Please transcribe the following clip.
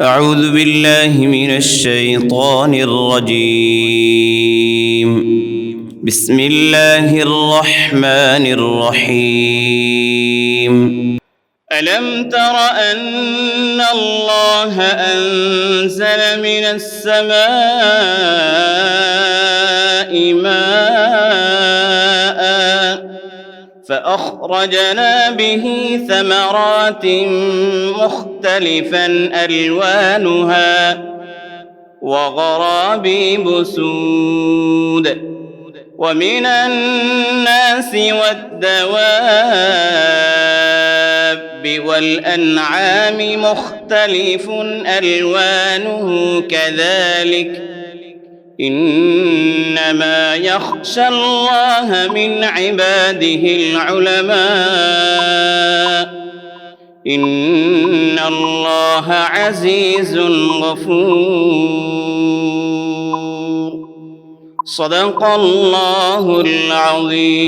أعوذ بالله من الشيطان الرجيم. بسم الله الرحمن الرحيم. ألم تر أن الله أنزل من السماء ماء فأخرجنا به ثمرات مختلفا ألوانها وغرابيب سود ومن الناس والدواب والأنعام مختلف ألوانه كذلك إنما يخشى الله من عباده العلماء. إن الله عزيز غفور. صدق الله العظيم.